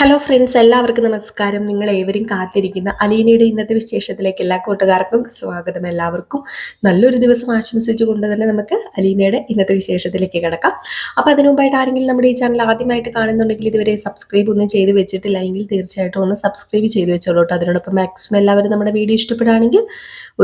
Hello friends എല്ലാവർക്കും നമസ്കാരം. നിങ്ങൾ ഏവരും കാത്തിരിക്കുന്ന അലീനയുടെ ഇന്നത്തെ വിശേഷത്തിലേക്ക് എല്ലാ കൂട്ടുകാർക്കും സ്വാഗതം എല്ലാവർക്കും. നല്ലൊരു ദിവസം ആശംസിച്ചുകൊണ്ട് തന്നെ നമുക്ക് അലീനയുടെ ഇന്നത്തെ വിശേഷത്തിലേക്ക് കിടക്കാം. അപ്പോൾ അതിനു മുമ്പായിട്ട് ആരെങ്കിലും നമ്മുടെ ഈ ചാനൽ ആദ്യമായിട്ട് കാണുന്നുണ്ടെങ്കിൽ ഇതുവരെ സബ്സ്ക്രൈബ് ഒന്നും ചെയ്ത് വെച്ചിട്ടില്ല എങ്കിൽ തീർച്ചയായിട്ടും ഒന്ന് സബ്സ്ക്രൈബ് ചെയ്ത് വെച്ചോളൂ അതിനോടൊപ്പം മാക്സിമം എല്ലാവരും നമ്മുടെ വീഡിയോ ഇഷ്ടപ്പെടുകയാണെങ്കിൽ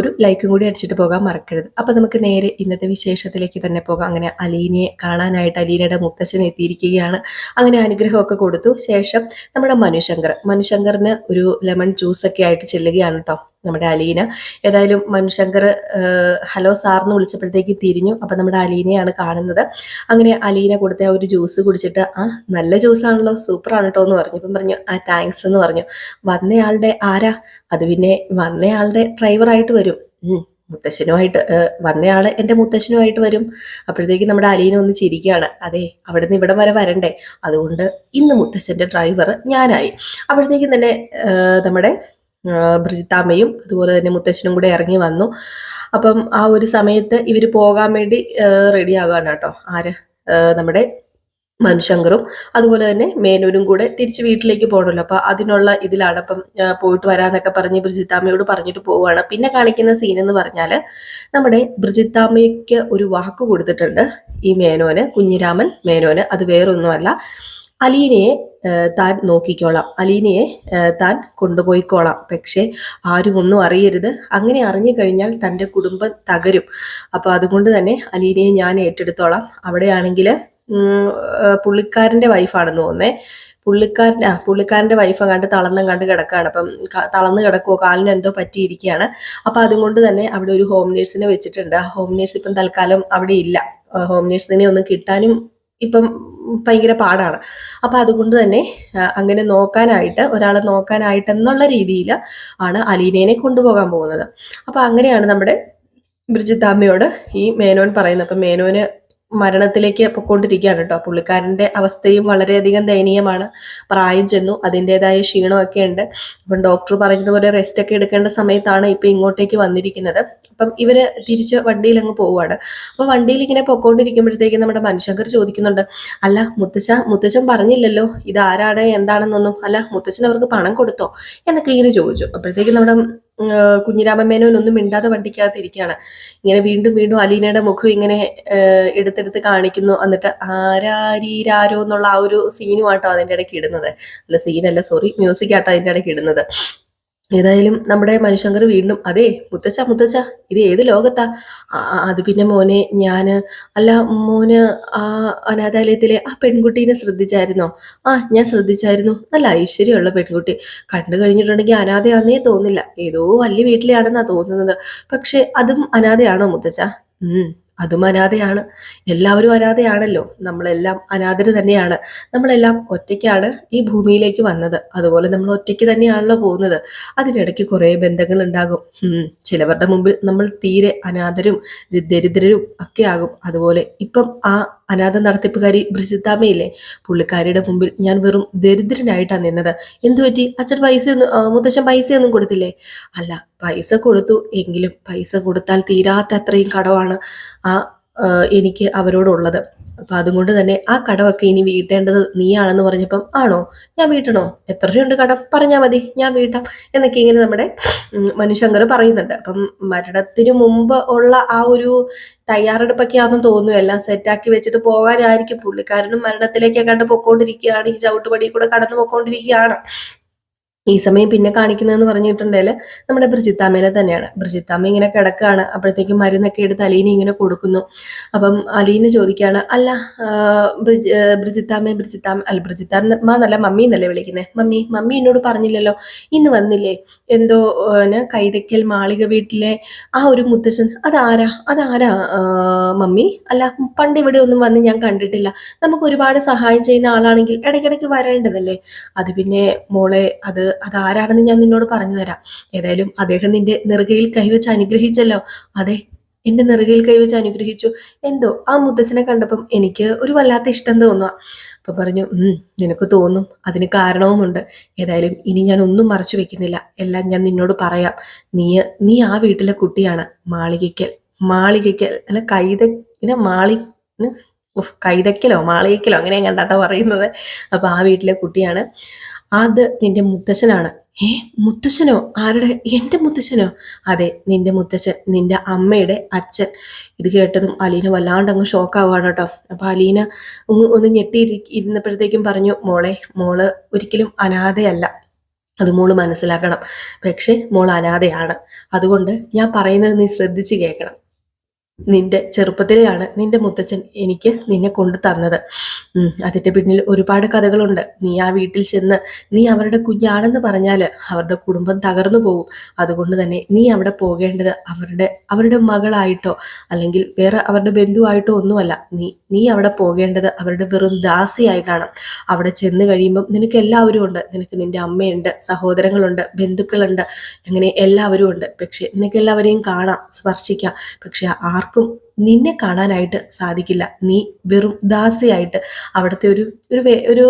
ഒരു ലൈക്കും കൂടി അടിച്ചിട്ട് പോകാൻ മറക്കരുത്. അപ്പോൾ നമുക്ക് നേരെ ഇന്നത്തെ വിശേഷത്തിലേക്ക് തന്നെ പോകാം. അങ്ങനെ അലീനയെ കാണാനായിട്ട് അലീനയുടെ മുത്തച്ഛൻ എത്തിയിരിക്കുകയാണ്. അങ്ങനെ അനുഗ്രഹമൊക്കെ കൊടുത്തു. ശേഷം നമ്മുടെ മനുശങ്കർ. മനുശങ്കറിന് ഒരു ലെമൺ ജ്യൂസൊക്കെ ആയിട്ട് ചെല്ലുകയാണ് കേട്ടോ നമ്മുടെ അലീന. ഏതായാലും മനുശങ്കർ ഹലോ സാറിന് വിളിച്ചപ്പോഴത്തേക്ക് തിരിഞ്ഞു. അപ്പം നമ്മുടെ അലീനയാണ് കാണുന്നത്. അങ്ങനെ അലീന കൊടുത്ത ആ ഒരു ജ്യൂസ് കുടിച്ചിട്ട് ആ നല്ല ജ്യൂസാണല്ലോ സൂപ്പറാണ് കേട്ടോ എന്ന് പറഞ്ഞു. ഇപ്പം പറഞ്ഞു ആ താങ്ക്സ് എന്ന് പറഞ്ഞു. വന്നയാളുടെ ആരാ? അത് പിന്നെ വന്നയാളുടെ ഡ്രൈവറായിട്ട് വരും. മുത്തശ്ശനുമായിട്ട് വന്നയാൾ എന്റെ മുത്തശ്ശനുമായിട്ട് വരും. അപ്പോഴത്തേക്ക് നമ്മുടെ അലീന ഒന്ന് ചിരിക്കുകയാണ്. അതെ അവിടെ നിന്ന് ഇവിടം വരെ വരണ്ടേ. അതുകൊണ്ട് ഇന്ന് മുത്തശ്ശന്റെ ഡ്രൈവർ ഞാനായി. അപ്പോഴത്തേക്കും തന്നെ നമ്മുടെ ബ്രിജിത്താമ്മയും അതുപോലെ തന്നെ മുത്തശ്ശനും കൂടെ ഇറങ്ങി വന്നു. അപ്പം ആ ഒരു സമയത്ത് ഇവർ പോകാൻ വേണ്ടി റെഡി ആകാണ് കേട്ടോ. ആര്? നമ്മുടെ മനുശങ്കറും അതുപോലെ തന്നെ മേനൂരും കൂടെ തിരിച്ച് വീട്ടിലേക്ക് പോകണമല്ലോ. അപ്പൊ അതിനുള്ള ഇതിലാണ് അപ്പം പോയിട്ട് വരാന്നൊക്കെ പറഞ്ഞ് ബ്രിജിത്താമ്മയോട് പറഞ്ഞിട്ട് പോവുകയാണ്. പിന്നെ കാണിക്കുന്ന സീൻ എന്ന് പറഞ്ഞാൽ നമ്മുടെ ബ്രിജിത്താമ്മയ്ക്ക് ഒരു വാക്ക് കൊടുത്തിട്ടുണ്ട് ഈ മേനോന് കുഞ്ഞിരാമൻ മേനോന്. അത് വേറൊന്നുമല്ല. അലീനയെ താൻ നോക്കിക്കോളാം. അലീനയെ താൻ കൊണ്ടുപോയിക്കോളാം. പക്ഷേ ആരും ഒന്നും അറിയരുത്. അങ്ങനെ അറിഞ്ഞു കഴിഞ്ഞാൽ തന്റെ കുടുംബം തകരും. അപ്പോൾ അതുകൊണ്ട് തന്നെ അലീനയെ ഞാൻ ഏറ്റെടുത്തോളാം. അവിടെയാണെങ്കിൽ പുള്ളിക്കാരന്റെ വൈഫാണെന്ന് തോന്നേ പുള്ളിക്കാരന്റെ ആ പുള്ളിക്കാരന്റെ വൈഫ് കണ്ട് തളർന്നും കണ്ട് കിടക്കുകയാണ് അപ്പം തളർന്ന് കിടക്കുമോ കാലിന് എന്തോ പറ്റിയിരിക്കുകയാണ്. അപ്പം അതുകൊണ്ട് തന്നെ അവിടെ ഒരു ഹോം നേഴ്സിനെ വെച്ചിട്ടുണ്ട്. ആ ഹോം നേഴ്സ് ഇപ്പം തൽക്കാലം അവിടെ ഇല്ല. ഹോം നേഴ്സിനെ ഒന്നും കിട്ടാനും ഇപ്പം ഭയങ്കര പാടാണ്. അപ്പം അതുകൊണ്ട് തന്നെ അങ്ങനെ നോക്കാനായിട്ട് ഒരാളെ നോക്കാനായിട്ടെന്നുള്ള രീതിയിൽ ആണ് അലീനേനെ കൊണ്ടുപോകാൻ പോകുന്നത്. അപ്പം അങ്ങനെയാണ് നമ്മുടെ ബ്രിജിത്താമ്മയോട് ഈ മേനോൻ പറയുന്നത്. അപ്പം മേനോന് മരണത്തിലേക്ക് പൊക്കോണ്ടിരിക്കുകയാണ് കേട്ടോ. പുള്ളിക്കാരന്റെ അവസ്ഥയും വളരെയധികം ദയനീയമാണ്. പ്രായം ചെന്നു അതിന്റെതായ ക്ഷീണമൊക്കെ ഉണ്ട്. അപ്പം ഡോക്ടർ പറഞ്ഞതുപോലെ റെസ്റ്റ് ഒക്കെ എടുക്കേണ്ട സമയത്താണ് ഇപ്പം ഇങ്ങോട്ടേക്ക് വന്നിരിക്കുന്നത്. അപ്പം ഇവർ തിരിച്ച് വണ്ടിയിൽ അങ്ങ് പോവുകയാണ്. അപ്പോൾ വണ്ടിയിൽ ഇങ്ങനെ പൊക്കോണ്ടിരിക്കുമ്പോഴത്തേക്ക് നമ്മുടെ മനുശങ്കർ ചോദിക്കുന്നുണ്ട് അല്ല മുത്തച്ഛ മുത്തച്ഛൻ പറഞ്ഞില്ലല്ലോ ഇത് ആരാണ് എന്താണെന്നൊന്നും. അല്ല മുത്തച്ഛൻ അവർക്ക് പണം കൊടുത്തോ? എന്നൊക്കെ ഇങ്ങനെ ചോദിച്ചു. അപ്പോഴത്തേക്ക് നമ്മുടെ ഒന്നും മിണ്ടാതെ വണ്ടിക്കാതെ ഇരിക്കുകയാണ്. ഇങ്ങനെ വീണ്ടും വീണ്ടും അലീനയുടെ മുഖം ഇങ്ങനെ എടുത്തെടുത്ത് കാണിക്കുന്നു. എന്നിട്ട് ആരാരീരാരോ എന്നുള്ള ആ ഒരു സീനുമാട്ടോ അതിന്റെ ഇടയ്ക്ക് ഇടുന്നത്. അല്ല സീനല്ല സോറി മ്യൂസിക് ആട്ടോ അതിന്റെ ഇടയ്ക്ക് ഇടുന്നത്. ഏതായാലും നമ്മുടെ മനുശങ്കർ വീണ്ടും അതെ മുത്തച്ഛ മുത്തച്ഛ ഇത് ഏത് ലോകത്താ? അത് പിന്നെ മോനെ ഞാൻ അല്ല മോന് ആ അനാഥാലയത്തിലെ ആ പെൺകുട്ടീനെ ശ്രദ്ധിച്ചായിരുന്നോ? ആ ഞാൻ ശ്രദ്ധിച്ചായിരുന്നു. നല്ല ഐശ്വര്യമുള്ള പെൺകുട്ടി. കണ്ടു കഴിഞ്ഞിട്ടുണ്ടെങ്കിൽ അനാഥയാണെന്നേ തോന്നില്ല. ഏതോ വലിയ വീട്ടിലെയാണെന്നാ തോന്നുന്നത്. പക്ഷെ അതും അനാഥയാണോ മുത്തച്ഛ? ഉം അതും അനാഥയാണ്. എല്ലാവരും അനാഥയാണല്ലോ. നമ്മളെല്ലാം അനാഥര് തന്നെയാണ്. നമ്മളെല്ലാം ഒറ്റയ്ക്കാണ് ഈ ഭൂമിയിലേക്ക് വന്നത്. അതുപോലെ നമ്മൾ ഒറ്റയ്ക്ക് തന്നെയാണല്ലോ പോകുന്നത്. അതിനിടയ്ക്ക് കുറേ ബന്ധങ്ങൾ ഉണ്ടാകും ചിലവരുടെ മുമ്പിൽ നമ്മൾ തീരെ അനാഥരും ദരിദ്രരും ഒക്കെ ആകും. അതുപോലെ ഇപ്പം ആ അനാഥ നടത്തിപ്പുകാരി ബ്രിജിത്താമയില്ലേ പുള്ളിക്കാരിയുടെ മുമ്പിൽ ഞാൻ വെറും ദരിദ്രനായിട്ടാണ് നിന്നത്. എന്തു പറ്റി? അച്ഛൻ പൈസ ഒന്നും മുത്തച്ഛൻ പൈസയൊന്നും കൊടുത്തില്ലേ? അല്ല പൈസ കൊടുത്തു എങ്കിലും പൈസ കൊടുത്താൽ തീരാത്ത അത്രയും കടമാണ് ആ എനിക്ക് അവരോടുള്ളത്. അപ്പൊ അതുകൊണ്ട് തന്നെ ആ കടമൊക്കെ ഇനി വീട്ടേണ്ടത് നീയാണെന്ന് പറഞ്ഞപ്പം ആണോ? ഞാൻ വീട്ടണോ? എത്ര രൂപയുണ്ട് കടം? പറഞ്ഞാൽ മതി. ഞാൻ വീട്ടാം. എന്നൊക്കെ ഇങ്ങനെ നമ്മുടെ മനുശങ്കർ പറയുന്നുണ്ട്. അപ്പം മരണത്തിന് മുമ്പ് ഉള്ള ആ ഒരു തയ്യാറെടുപ്പൊക്കെ ആണെന്ന് തോന്നുന്നു. എല്ലാം സെറ്റാക്കി വെച്ചിട്ട് പോകാനായിരിക്കും. പുള്ളിക്കാരനും മരണത്തിലേക്ക് കണ്ട് പൊക്കോണ്ടിരിക്കുകയാണ്. ഈ ചവിട്ടുപടി കൂടെ കടന്നു പൊക്കോണ്ടിരിക്കുകയാണ്. ഈ സമയം പിന്നെ കാണിക്കുന്നതെന്ന് പറഞ്ഞിട്ടുണ്ടെങ്കിൽ നമ്മുടെ ബ്രിജിത്താമ്മേനെ തന്നെയാണ്. ബ്രിജിത്താമ്മ ഇങ്ങനെ കിടക്കുകയാണ് അപ്പോഴത്തേക്കും മരുന്നൊക്കെ എടുത്ത് അലീനെ ഇങ്ങനെ കൊടുക്കുന്നു. അപ്പം അലീനെ ചോദിക്കുകയാണ് അല്ല ബ്രിജിത്താമ്മ ബ്രിജിത്താമ്മ അല്ല ബ്രിജിത്താമ്മ നല്ല മമ്മി എന്നല്ലേ വിളിക്കുന്നത് മമ്മി മമ്മി എന്നോട് പറഞ്ഞില്ലല്ലോ. ഇന്ന് വന്നില്ലേ? എന്തോ കൈതക്കൽ മാളിക വീട്ടിലെ ആ ഒരു മുത്തശ്ശൻ. അതാരാ? അതാരാ മമ്മി? അല്ല പണ്ട് ഇവിടെ ഒന്നും വന്ന് ഞാൻ കണ്ടിട്ടില്ല. നമുക്ക് ഒരുപാട് സഹായം ചെയ്യുന്ന ആളാണെങ്കിൽ ഇടയ്ക്കിടയ്ക്ക് വരേണ്ടതല്ലേ? അത് പിന്നെ മോളെ അത് അതാരാണെന്ന് ഞാൻ നിന്നോട് പറഞ്ഞു തരാം. ഏതായാലും അദ്ദേഹം നിന്റെ നെറുകയിൽ കൈവച്ച് അനുഗ്രഹിച്ചല്ലോ. അതെ എന്റെ നെറുകയിൽ കൈവച്ച് അനുഗ്രഹിച്ചു. എന്തോ ആ മുത്തച്ഛനെ കണ്ടപ്പം എനിക്ക് ഒരു വല്ലാത്ത ഇഷ്ടം തോന്നുക അപ്പൊ പറഞ്ഞു നിനക്ക് തോന്നും അതിന് കാരണവുമുണ്ട്. ഏതായാലും ഇനി ഞാൻ ഒന്നും മറച്ചു വെക്കുന്നില്ല. എല്ലാം ഞാൻ നിന്നോട് പറയാം. നീ നീ ആ വീട്ടിലെ കുട്ടിയാണ്. മാളികയ്ക്കൽ മാളികയ്ക്കൽ അല്ല കൈത പിന്നെ മാളി കൈതക്കലോ മാളികക്കലോ അങ്ങനെ കണ്ടാട്ടോ പറയുന്നത്. അപ്പൊ ആ വീട്ടിലെ കുട്ടിയാണ്. അത് നിന്റെ മുത്തശ്ശനാണ് ഏ മുത്തശ്ശനോ ആരുടെ? എന്റെ മുത്തശ്ശനോ അതെ നിന്റെ മുത്തശ്ശൻ നിന്റെ അമ്മയുടെ അച്ഛൻ. ഇത് കേട്ടതും അലീന വല്ലാണ്ട് അങ്ങ് ഷോക്കാവുകയാണ് കേട്ടോ. അപ്പൊ അലീന ഒന്ന് ഒന്ന് ഞെട്ടി ഇരുന്നപ്പോഴത്തേക്കും പറഞ്ഞു മോളെ മോൾ ഒരിക്കലും അനാഥയല്ല. അത് മോൾ മനസ്സിലാക്കണം. പക്ഷേ മോൾ അനാഥയാണ്. അതുകൊണ്ട് ഞാൻ പറയുന്നത് നീ ശ്രദ്ധിച്ച് കേൾക്കണം. നിന്റെ ചെറുപ്പത്തിലെയാണ് നിന്റെ മുത്തച്ഛൻ എനിക്ക് നിന്നെ കൊണ്ടു തന്നത്. അതിന്റെ പിന്നിൽ ഒരുപാട് കഥകളുണ്ട്. നീ ആ വീട്ടിൽ ചെന്ന് നീ അവരുടെ കുഞ്ഞാണെന്ന് പറഞ്ഞാൽ അവരുടെ കുടുംബം തകർന്നു പോകും. അതുകൊണ്ട് തന്നെ നീ അവിടെ പോകേണ്ടത് അവരുടെ അവരുടെ മകളായിട്ടോ അല്ലെങ്കിൽ വേറെ അവരുടെ ബന്ധുവായിട്ടോ ഒന്നുമല്ല. നീ നീ അവിടെ പോകേണ്ടത് അവരുടെ വെറും ദാസിയായിട്ടാണ്. അവിടെ ചെന്ന് കഴിയുമ്പം നിനക്ക് എല്ലാവരും ഉണ്ട്. നിനക്ക് നിന്റെ അമ്മയുണ്ട് സഹോദരങ്ങളുണ്ട് ബന്ധുക്കളുണ്ട്. അങ്ങനെ എല്ലാവരും ഉണ്ട്. പക്ഷെ നിനക്ക് എല്ലാവരെയും കാണാം സ്പർശിക്കാം. പക്ഷെ ആ ആർക്കും നിന്നെ കാണാനായിട്ട് സാധിക്കില്ല. നീ വെറും ദാസിയായിട്ട് അവിടുത്തെ ഒരു ഒരു ഒരു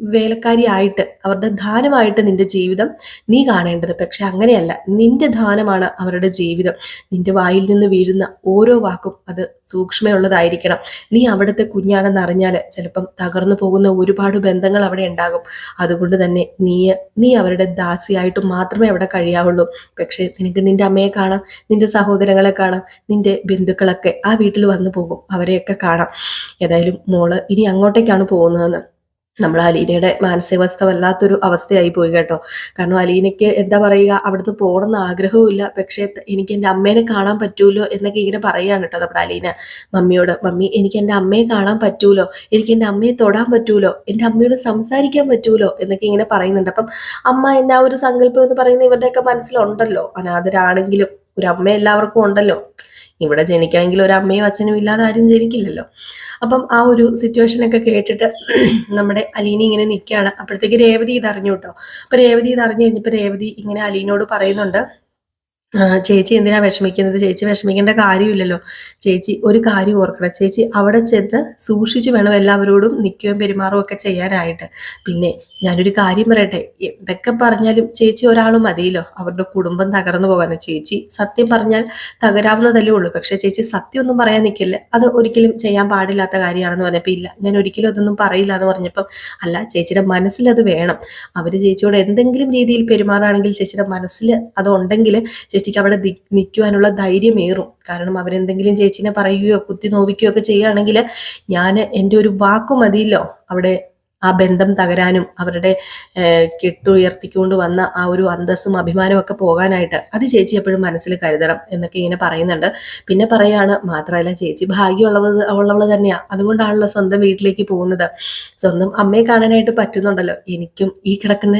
വേലക്കാരിയായിട്ട് അവരുടെ ദാനമായിട്ട് നിന്റെ ജീവിതം നീ കാണേണ്ടത്. പക്ഷെ അങ്ങനെയല്ല. നിന്റെ ദാനമാണ് അവരുടെ ജീവിതം. നിന്റെ വായിൽ നിന്ന് വീഴുന്ന ഓരോ വാക്കും അത് സൂക്ഷ്മയുള്ളതായിരിക്കണം. നീ അവിടുത്തെ കുഞ്ഞാണെന്ന് അറിഞ്ഞാൽ ചിലപ്പം തകർന്നു പോകുന്ന ഒരുപാട് ബന്ധങ്ങൾ അവിടെ ഉണ്ടാകും. അതുകൊണ്ട് തന്നെ നീ നീ അവരുടെ ദാസിയായിട്ട് മാത്രമേ അവിടെ കഴിയാവുള്ളൂ. പക്ഷേ നിനക്ക് നിന്റെ അമ്മയെ കാണാം നിന്റെ സഹോദരങ്ങളെ കാണാം നിന്റെ ബന്ധുക്കളൊക്കെ ആ വീട്ടിൽ വന്നു പോകും. അവരെയൊക്കെ കാണാം. ഏതായാലും മോൾ ഇനി അങ്ങോട്ടേക്കാണ് പോകുന്നതെന്ന്. നമ്മൾ അലീനയുടെ മാനസികാവസ്ഥ വല്ലാത്തൊരു അവസ്ഥയായി പോയി കേട്ടോ. കാരണം അലീനയ്ക്ക് എന്താ പറയുക അവിടുന്ന് പോകണമെന്ന് ആഗ്രഹവും പക്ഷേ എനിക്ക് എന്റെ അമ്മേനെ കാണാൻ പറ്റൂലോ എന്നൊക്കെ ഇങ്ങനെ പറയുകയാണ് കേട്ടോ നമ്മുടെ അലീന. മമ്മിയോട് മമ്മി എനിക്ക് എന്റെ അമ്മയെ കാണാൻ പറ്റൂലോ? എനിക്ക് എന്റെ അമ്മയെ തൊടാൻ പറ്റൂലോ? എന്റെ അമ്മയോട് സംസാരിക്കാൻ പറ്റൂലോ? എന്നൊക്കെ ഇങ്ങനെ പറയുന്നുണ്ട്. അപ്പം അമ്മ എന്ന ഒരു സങ്കല്പം എന്ന് പറയുന്നത് ഇവരുടെയൊക്കെ മനസ്സിലുണ്ടല്ലോ. അനാഥരാണെങ്കിലും ഒരു അമ്മ എല്ലാവർക്കും ഉണ്ടല്ലോ. ഇവിടെ ജനിക്കണമെങ്കിൽ ഒരു അമ്മയും അച്ഛനും ഇല്ലാതെ ആരും ജനിക്കില്ലല്ലോ. അപ്പം ആ ഒരു സിറ്റുവേഷനൊക്കെ കേട്ടിട്ട് നമ്മുടെ അലീന ഇങ്ങനെ നിൽക്കുകയാണ്. അപ്പോഴത്തേക്ക് രേവതി ഇത് അറിഞ്ഞു കേട്ടോ. അപ്പം രേവതി ഇത് അറിഞ്ഞു കഴിഞ്ഞപ്പോൾ രേവതി ഇങ്ങനെ അലീനോട് പറയുന്നുണ്ട് ചേച്ചി എന്തിനാ വിഷമിക്കുന്നത്? ചേച്ചി വിഷമിക്കേണ്ട കാര്യമില്ലല്ലോ. ചേച്ചി ഒരു കാര്യം ഓർക്കണം. ചേച്ചി അവിടെ ചെന്ന് സൂക്ഷിച്ചു വേണം എല്ലാവരോടും നിൽക്കുകയും പെരുമാറുകയും ഒക്കെ ചെയ്യാനായിട്ട്. പിന്നെ ഞാനൊരു കാര്യം പറയട്ടെ. എന്തൊക്കെ പറഞ്ഞാലും ചേച്ചി ഒരാൾ മതിയല്ലോ. അവരുടെ കുടുംബം തകർന്നു പോകാനോ ചേച്ചി സത്യം പറഞ്ഞാൽ തകരാവുന്നതല്ലേ ഉള്ളൂ. പക്ഷെ ചേച്ചി സത്യം ഒന്നും പറയാൻ നിൽക്കില്ല അത് ഒരിക്കലും ചെയ്യാൻ പാടില്ലാത്ത കാര്യമാണെന്ന് പറഞ്ഞപ്പോൾ ഇല്ല. ഞാൻ ഒരിക്കലും അതൊന്നും പറയില്ല എന്ന് പറഞ്ഞപ്പം അല്ല ചേച്ചിയുടെ മനസ്സിൽ അത് വേണം. അവർ ചേച്ചിയോട് എന്തെങ്കിലും രീതിയിൽ പെരുമാറുകയാണെങ്കിൽ ചേച്ചിയുടെ മനസ്സിൽ അതുണ്ടെങ്കിൽ ചേച്ചിക്ക് അവിടെ നിൽക്കുവാനുള്ള ധൈര്യം ഏറും. കാരണം അവരെന്തെങ്കിലും ചേച്ചിനെ പറയുകയോ കുത്തി നോവിക്കുകയോ ഒക്കെ ചെയ്യുകയാണെങ്കിൽ ഞാൻ എന്റെ ഒരു വാക്കു മതിയല്ലോ. അവിടെ ആ ബന്ധം തകരാനും അവരുടെ കെട്ടുയർത്തിക്കൊണ്ട് വന്ന ആ ഒരു അന്തസ്സും അഭിമാനവും ഒക്കെ പോകാനായിട്ട് അത് ചേച്ചി എപ്പോഴും മനസ്സിൽ കരുതണം എന്നൊക്കെ ഇങ്ങനെ പറയുന്നുണ്ട്. പിന്നെ പറയാണ് മാത്രമല്ല ചേച്ചി ഭാഗ്യമുള്ളത് ഉള്ളവൾ തന്നെയാണ് അതുകൊണ്ടാണല്ലോ സ്വന്തം വീട്ടിലേക്ക് പോകുന്നത്. സ്വന്തം അമ്മയെ കാണാനായിട്ട് പറ്റുന്നുണ്ടല്ലോ. എനിക്കും ഈ കിടക്കുന്ന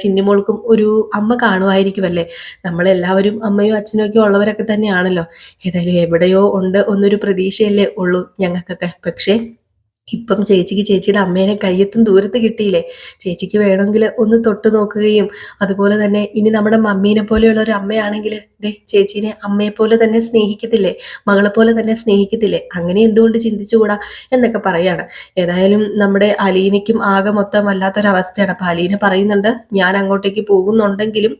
ചിന്നിമോൾക്കും ഒരു അമ്മ കാണുമായിരിക്കുമല്ലേ? നമ്മളെല്ലാവരും അമ്മയും അച്ഛനും ഒക്കെ ഉള്ളവരൊക്കെ തന്നെയാണല്ലോ. ഏതായാലും എവിടെയോ ഉണ്ട് എന്നൊരു പ്രതീക്ഷയല്ലേ ഉള്ളൂ ഞങ്ങൾക്കൊക്കെ. പക്ഷേ ഇപ്പം ചേച്ചിക്ക് ചേച്ചിയുടെ അമ്മേനെ കയ്യെത്തും ദൂരത്ത് കിട്ടിയില്ലേ? ചേച്ചിക്ക് വേണമെങ്കിൽ ഒന്ന് തൊട്ട് നോക്കുകയും അതുപോലെ തന്നെ ഇനി നമ്മുടെ മമ്മീനെ പോലെയുള്ള ഒരു അമ്മയാണെങ്കിൽ ദേ ചേച്ചീനെ അമ്മയെ പോലെ തന്നെ സ്നേഹിക്കത്തില്ലേ? മകളെ പോലെ തന്നെ സ്നേഹിക്കത്തില്ലേ? അങ്ങനെ എന്തുകൊണ്ട് ചിന്തിച്ചുകൂടാ എന്നൊക്കെ പറയാണ്. ഏതായാലും നമ്മുടെ അലീനയ്ക്കും ആകെ മൊത്തം വല്ലാത്തൊരവസ്ഥയാണ്. അപ്പൊ അലീന പറയുന്നുണ്ട് ഞാൻ അങ്ങോട്ടേക്ക് പോകുന്നുണ്ടെങ്കിലും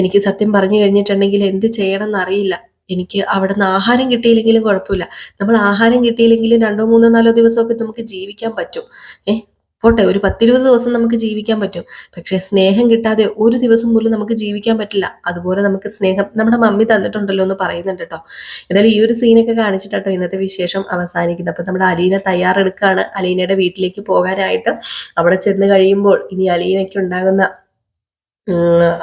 എനിക്ക് സത്യം പറഞ്ഞു കഴിഞ്ഞിട്ടുണ്ടെങ്കിൽ എന്ത് ചെയ്യണം എന്നറിയില്ല എനിക്ക് അവിടെ നിന്ന് ആഹാരം കിട്ടിയില്ലെങ്കിലും കുഴപ്പമില്ല. നമ്മൾ ആഹാരം കിട്ടിയില്ലെങ്കിലും രണ്ടോ മൂന്നോ നാലോ ദിവസമൊക്കെ നമുക്ക് ജീവിക്കാൻ പറ്റും. ഏഹ് പോട്ടെ ഒരു പത്തിരുപത് ദിവസം നമുക്ക് ജീവിക്കാൻ പറ്റും. പക്ഷെ സ്നേഹം കിട്ടാതെ ഒരു ദിവസം പോലും നമുക്ക് ജീവിക്കാൻ പറ്റില്ല. അതുപോലെ നമുക്ക് സ്നേഹം നമ്മുടെ മമ്മി തന്നിട്ടുണ്ടല്ലോ എന്ന് പറയുന്നുണ്ട് കേട്ടോ. എന്നാലും ഈ ഒരു സീനൊക്കെ കാണിച്ചിട്ടോ ഇന്നത്തെ വിശേഷം അവസാനിക്കുന്നത്. അപ്പൊ നമ്മുടെ അലീന തയ്യാറെടുക്കുകയാണ് അലീനയുടെ വീട്ടിലേക്ക് പോകാനായിട്ട് അവിടെ ചെന്ന് കഴിയുമ്പോൾ ഇനി അലീനയ്ക്ക് ഉണ്ടാകുന്ന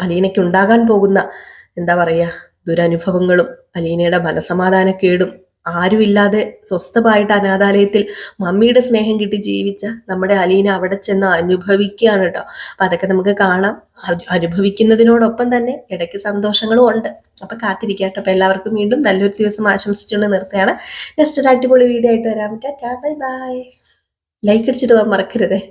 അലീനയ്ക്ക് ഉണ്ടാകാൻ പോകുന്ന എന്താ പറയാ ദുരനുഭവങ്ങളും അലീനയുടെ മനസമാധാനക്കേടും ആരുമില്ലാതെ സ്വസ്ഥമായിട്ട് അനാഥാലയത്തിൽ മമ്മിയുടെ സ്നേഹം കിട്ടി ജീവിച്ച നമ്മുടെ അലീന അവിടെ ചെന്ന് അനുഭവിക്കുകയാണ് കേട്ടോ. അപ്പൊ അതൊക്കെ നമുക്ക് കാണാം. അനുഭവിക്കുന്നതിനോടൊപ്പം തന്നെ ഇടയ്ക്ക് സന്തോഷങ്ങളും ഉണ്ട്. അപ്പൊ കാത്തിരിക്കട്ടെ അപ്പൊ എല്ലാവർക്കും വീണ്ടും നല്ലൊരു ദിവസം ആശംസിച്ചുകൊണ്ട് നിർത്തുകയാണ്. നെക്സ്റ്റ് ഒരു അടിപൊളി വീഡിയോ ആയിട്ട് വരാൻ പറ്റാ ബൈ ബൈ. ലൈക്ക് അടിച്ചിട്ട് മറക്കരുതേ.